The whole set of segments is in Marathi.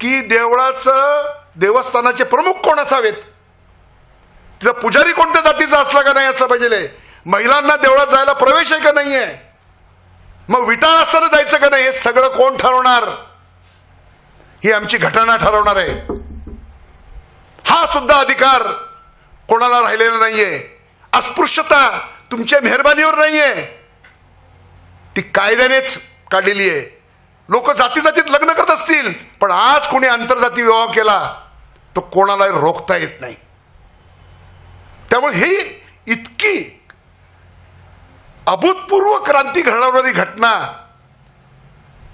की देवळाचं देवस्थानाचे प्रमुख कोण असावेत? तिथं पुजारी कोणत्या जातीचा असला का नाही असला पाहिजे? महिलांना देवळात जायला प्रवेश आहे का नाहीये? मग विटाळ असताना जायचं का नाही? हे सगळं कोण ठरवणार? ही आमची घटना ठरवणार आहे. हा सुद्धा अधिकार कोणाला राहिलेला नाहीये. अस्पृश्यता तुमच्या मेहरबानीवर नाहीये. ती कायद्यानेच काढलेली आहे. लोक जाती जातीत लग्न करत असतील पण आज कोणी आंतरजाती विवाह केला तो कोणाला रोखता येत नाही. त्यामुळे ही इतकी अभूतपूर्व क्रांती घडवणारी घटना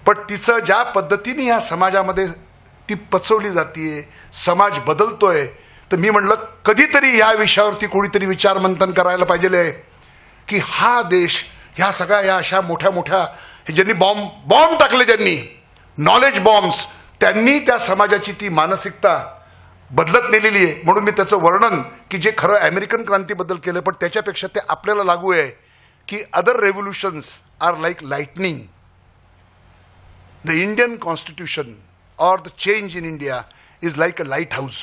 पण तिचं ज्या पद्धतीने या समाजामध्ये ती पचवली जातीये समाज बदलतोय तर मी म्हणलं कधीतरी या विषयावरती कोणीतरी विचार मंथन करायला पाहिजे की हा देश ह्या सगळ्या या अशा मोठ्या मोठ्या हे ज्यांनी बॉम्ब बॉम्ब टाकले ज्यांनी नॉलेज बॉम्ब्स त्यांनी त्या समाजाची ती मानसिकता बदलत नेलेली आहे. म्हणून मी त्याचं वर्णन की जे खरं अमेरिकन क्रांतीबद्दल केलं पण त्याच्यापेक्षा ते आपल्याला लागू आहे की other revolutions are like lightning the Indian constitution or the change in India is like a lighthouse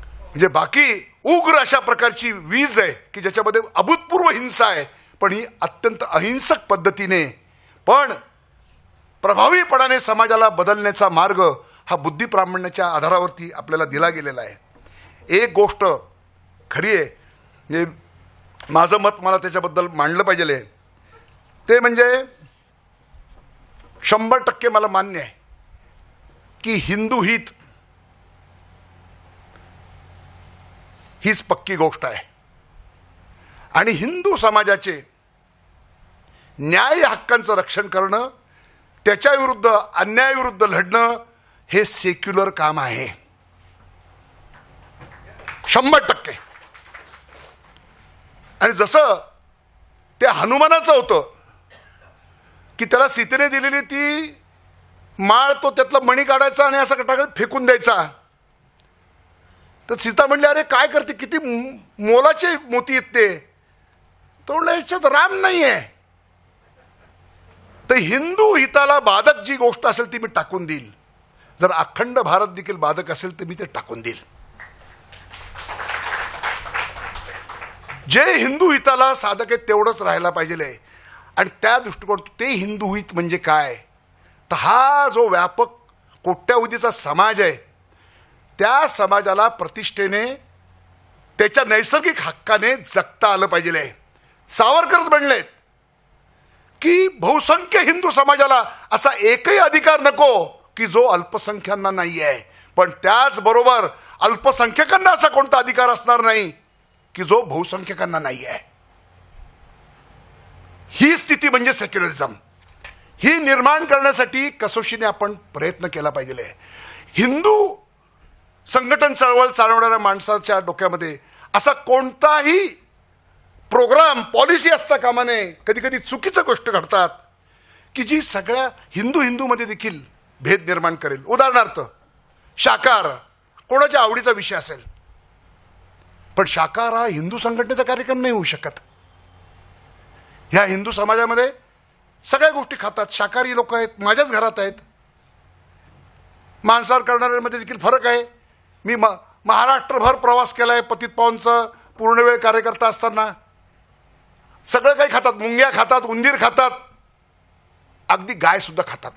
म्हणजे बाकी उग्र अशा प्रकारची वीज आहे की ज्याच्यामध्ये अभूतपूर्व हिंसा आहे पण ही अत्यंत अहिंसक पद्धतीने पण प्रभावीपणाने समाजाला बदलण्याचा मार्ग हा बुद्धिप्रामाण्याच्या आधारावरती आपल्याला दिला गेलेला आहे. एक गोष्ट खरी आहे. म्हणजे माझं मत मला त्याच्याबद्दल मांडलं पाहिजे ते म्हणजे शंभर टक्के मला मान्य आहे की हिंदू हित हीच पक्की गोष्ट आहे. आणि हिंदू समाजाचे न्याय हक्कांचं रक्षण करणं त्याच्या विरुद्ध अन्यायाविरुद्ध लढणं हे सेक्युलर काम आहे. शंभर टक्के. आणि जसं ते हनुमानाचं होतं की त्याला सीतेने दिलेली ती माळ तो त्यातला मणी काढायचा आणि असं टाकत फेकून द्यायचा. तर सीता म्हणली अरे काय करते? किती मोलाचे मोती येत ते. तो म्हणला याच्यात राम नाही आहे तर हिंदू हिताला बाधक जी गोष्ट असेल ती मी टाकून देईल. जर अखंड भारत देखील बाधक असेल तर मी ते टाकून देईल. जे हिंदू हिताला साधक आहे तेवढंच राहायला पाहिजे आणि त्या दृष्टिकोन ते हिंदू हित म्हणजे काय? तर हा जो व्यापक कोट्यावधीचा समाज आहे त्या समाजाला प्रतिष्ठेने त्याच्या नैसर्गिक हक्काने जगता आलं पाहिजे सावरकरच म्हणलेत की बहुसंख्य हिंदू समाजाला असा एकही अधिकार नको की जो अल्पसंख्यांना नाही आहे पण त्याचबरोबर अल्पसंख्यकांना असा कोणता अधिकार असणार नाही की जो बहुसंख्यकांना नाही आहे ही स्थिती म्हणजे सेक्युलरिझम. ही निर्माण करण्यासाठी कसोशीने आपण प्रयत्न केला पाहिजे. हिंदू संघटन चळवळ चालवणाऱ्या माणसाच्या डोक्यामध्ये असा कोणताही प्रोग्राम पॉलिसी असता कामा नये कधी कधी चुकीचं गोष्ट घडतात की जी सगळ्या हिंदू हिंदूमध्ये देखील भेद निर्माण करेल. उदाहरणार्थ शाकार कोणाच्या आवडीचा विषय असेल. पण शाकार हा हिंदू संघटनेचा कार्यक्रम नाही होऊ शकत. ह्या हिंदू समाजामध्ये सगळ्या गोष्टी खातात. शाकाहारी लोक आहेत माझ्याच घरात आहेत. मांसाहार करणाऱ्यांमध्ये देखील फरक आहे. मी म महाराष्ट्रभर प्रवास केला आहे पतित पावनचं पूर्ण वेळ कार्यकर्ता असताना. सगळं काही खातात मुंग्या खातात उंदीर खातात. अगदी गाय सुद्धा खातात.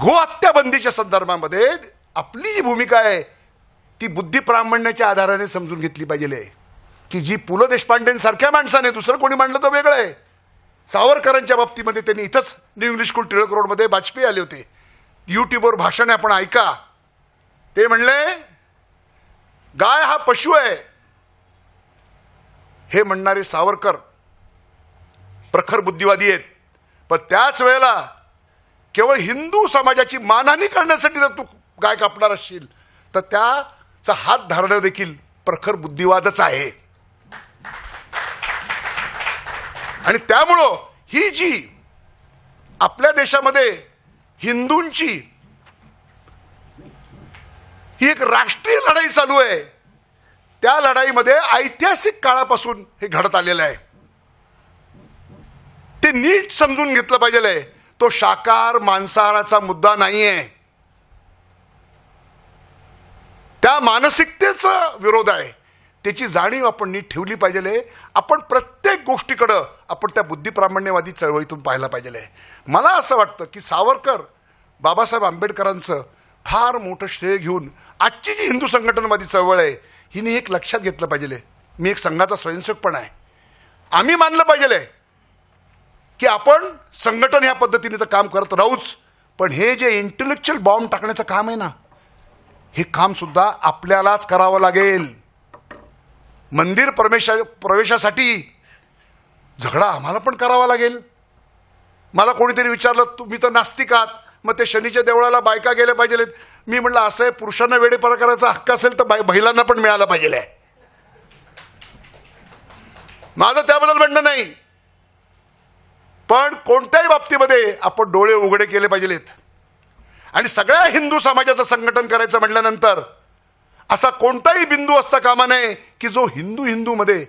गोहत्या बंदीच्या संदर्भामध्ये आपली जी भूमिका आहे ती बुद्धिप्रामाण्याच्या आधाराने समजून घेतली पाहिजे. की जी पु ल देशपांडेंसारख्या माणसाने दुसरं कोणी मांडलं तर वेगळं आहे. सावरकरांच्या बाबतीमध्ये त्यांनी इथंच न्यू इंग्लिश स्कूल टिळक रोडमध्ये वाजपेयी आले होते. यूट्यूबवर भाषण आपण ऐका. ते म्हणले गाय हा पशु आहे. हे म्हणणारे सावरकर प्रखर बुद्धिवादी आहेत. पण त्याच वेळेला केवळ हिंदू समाजाची मानहानी करण्यासाठी जर तू गाय कापणार असशील तर त्याचा हात धारणं देखील प्रखर बुद्धिवादच आहे. आणि त्यामुळं ही जी आपल्या देशामध्ये हिंदूंची ही एक राष्ट्रीय लढाई चालू आहे. त्या लढाईमध्ये ऐतिहासिक काळापासून हे घडत आलेलं आहे. ते नीट समजून घेतलं पाहिजे तो शाकार मांसाहाराचा मुद्दा नाहीये. त्या मानसिकतेचा विरोध आहे. त्याची जाणीव आपण नीट ठेवली पाहिजे आपण प्रत्येक गोष्टीकडं आपण त्या बुद्धिप्रामाण्यवादी चळवळीतून पाहायला पाहिजे मला असं वाटतं की सावरकर बाबासाहेब आंबेडकरांचं फार मोठं श्रेय घेऊन आजची जी हिंदू संघटनवादी चळवळ आहे हिने एक लक्षात घेतलं पाहिजे. मी एक संघाचा स्वयंसेवक पण आहे. आम्ही मानलं पाहिजे की आपण संघटन ह्या पद्धतीने तर काम करत राहूच पण हे जे इंटेलेक्च्युअल बॉम्ब टाकण्याचं काम आहे ना हे काम सुद्धा आपल्यालाच करावं लागेल. मंदिर प्रवेशा प्रवेशासाठी झगडा आम्हाला पण करावा लागेल. मला कोणीतरी विचारलं तुम्ही तर नास्तिक आहात. मग ते शनीच्या देवळाला बायका गेल्या पाहिजे मी म्हटलं असं आहे पुरुषांना वेडेपणा करायचा हक्क असेल तर बाय महिलांना पण मिळाला पाहिजे माझं त्याबद्दल म्हणणं नाही. पण कोणत्याही बाबतीमध्ये आपण डोळे उघडे केले पाहिजेत आणि सगळ्या हिंदू समाजाचं संघटन करायचं म्हटल्यानंतर असा कोणताही बिंदू असता कामा नये की जो हिंदू हिंदूमध्ये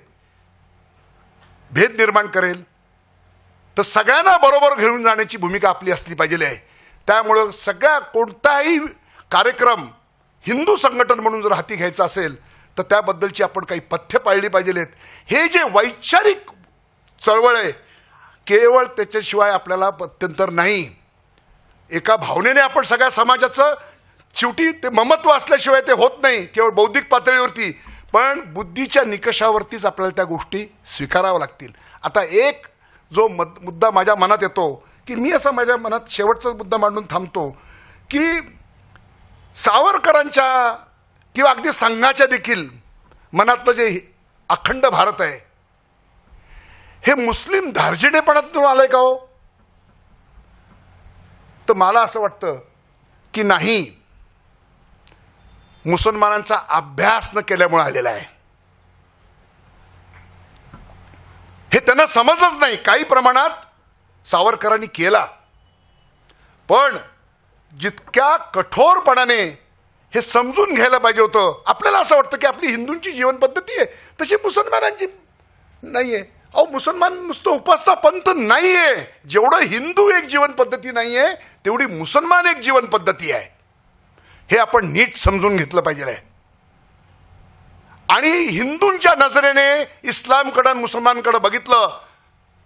भेद निर्माण करेल. तर सगळ्यांना बरोबर घेऊन जाण्याची भूमिका आपली असली पाहिजे आहे. त्यामुळं सगळ्या कोणताही कार्यक्रम हिंदू संघटन म्हणून जर हाती घ्यायचा असेल तर त्याबद्दलची आपण काही पथ्य पाळली पाहिजेत हे जे वैचारिक चळवळ आहे केवळ त्याच्याशिवाय आपल्याला अत्यंतर नाही. एका भावनेने आपण सगळ्या समाजाचं शेवटी ते ममत्व असल्याशिवाय ते होत नाही केवळ बौद्धिक पातळीवरती. पण बुद्धीच्या निकषावरतीच आपल्याला त्या गोष्टी स्वीकाराव्या लागतील. आता एक जो मद मुद्दा माझ्या मनात येतो की मी असा माझ्या मनात शेवटचा मुद्दा मांडून थांबतो की सावरकरांच्या किंवा अगदी संघाच्या देखील मनातलं जे अखंड भारत आहे हे मुस्लिम धार्जिणेपणातून आलंय का हो? तर मला असं वाटतं की नाही मुसलमानांचा अभ्यास न केल्यामुळे आलेला आहे. हे त्यांना समजलंच नाही. काही प्रमाणात सावरकरांनी केला. पण जितक्या कठोरपणाने हे समजून घ्यायला पाहिजे होतं आपल्याला असं वाटतं की आपली हिंदूंची जीवनपद्धती आहे तशी मुसलमानांची नाहीये. अहो मुसलमान नुसतं उपासता पंथ नाहीये. जेवढं हिंदू एक जीवनपद्धती नाही नाहीये तेवढी मुसलमान एक जीवनपद्धती आहे. हे आपण नीट समजून घेतलं पाहिजे. आहे आणि हिंदूंच्या नजरेने इस्लामकडं मुसलमानकडं बघितलं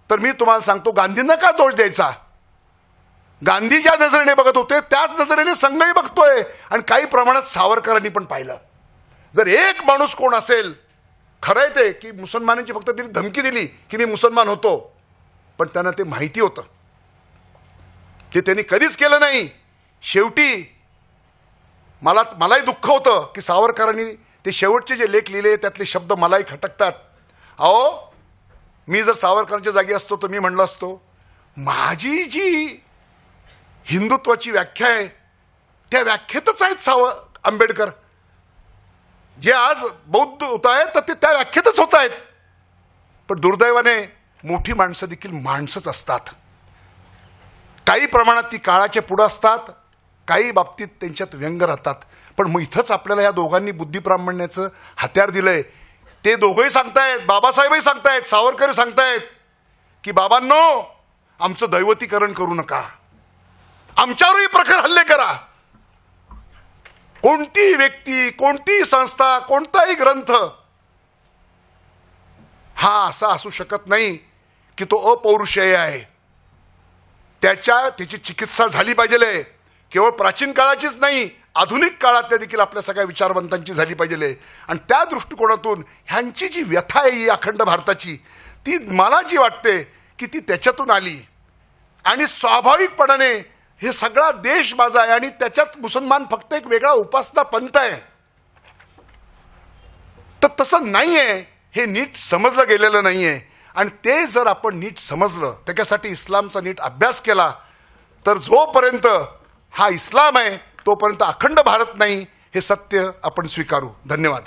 तर मी तुम्हाला सांगतो गांधींना का दोष द्यायचा? गांधी ज्या नजरेने बघत होते त्याच नजरेने संघही बघतोय. आणि काही प्रमाणात सावरकरांनी पण पाहिलं. जर एक माणूस कोण असेल खरं आहे ते की मुसलमानांची फक्त तिने धमकी दिली की मी मुसलमान होतो. पण त्यांना ते माहिती होतं. ते त्यांनी कधीच केलं नाही. शेवटी मला मलाही दुःख होतं की सावरकरांनी ते शेवटचे जे लेख लिहिले त्यातले शब्द मलाही खटकतात. अहो मी जर सावरकरांच्या जागी असतो तर मी म्हणलो असतो माझी जी हिंदुत्वाची व्याख्या आहे त्या व्याख्येतच आहेत साव आंबेडकर. जे आज बौद्ध होत आहेत तर ते त्या व्याख्येतच होत आहेत. पण दुर्दैवाने मोठी माणसं देखील माणसंच असतात. काही प्रमाणात ती काळाच्या पुढं असतात काही बाबतीत त्यांच्यात व्यंग राहतात. पण मग इथंच आपल्याला या दोघांनी बुद्धिप्रामाण्याचं हत्यार दिलंय ते दोघंही सांगतायत बाबासाहेबही सांगतायत सावरकरही सांगतायत की बाबांनो आमचं दैवतीकरण करू नका. आमच्यावरही प्रखर हल्ले करा. कोणतीही व्यक्ती कोणतीही संस्था कोणताही ग्रंथ हा असा असू शकत नाही की तो अपौरुषेय आहे. त्याच्या त्याची चिकित्सा झाली पाहिजे केवळ प्राचीन काळाचीच नाही आधुनिक काळातल्या देखील आपल्या सगळ्या विचारवंतांची झाली पाहिजे आणि त्या दृष्टिकोनातून ह्यांची जी व्यथा आहे ही अखंड भारताची ती मला जी वाटते की ती त्याच्यातून आली. आणि स्वाभाविकपणाने हे सगळा देश माझा आहे आणि त्याच्यात मुसलमान फक्त एक वेगळा उपासना पंथ आहे. तर तसं नाही आहे हे नीट समजलं गेलेलं नाही आहे आणि ते जर आपण नीट समजलं त्याच्यासाठी इस्लामचा नीट अभ्यास केला तर जोपर्यंत हा इस्लाम आहे तोपर्यंत अखंड भारत नाही हे सत्य आपण स्वीकारू. धन्यवाद.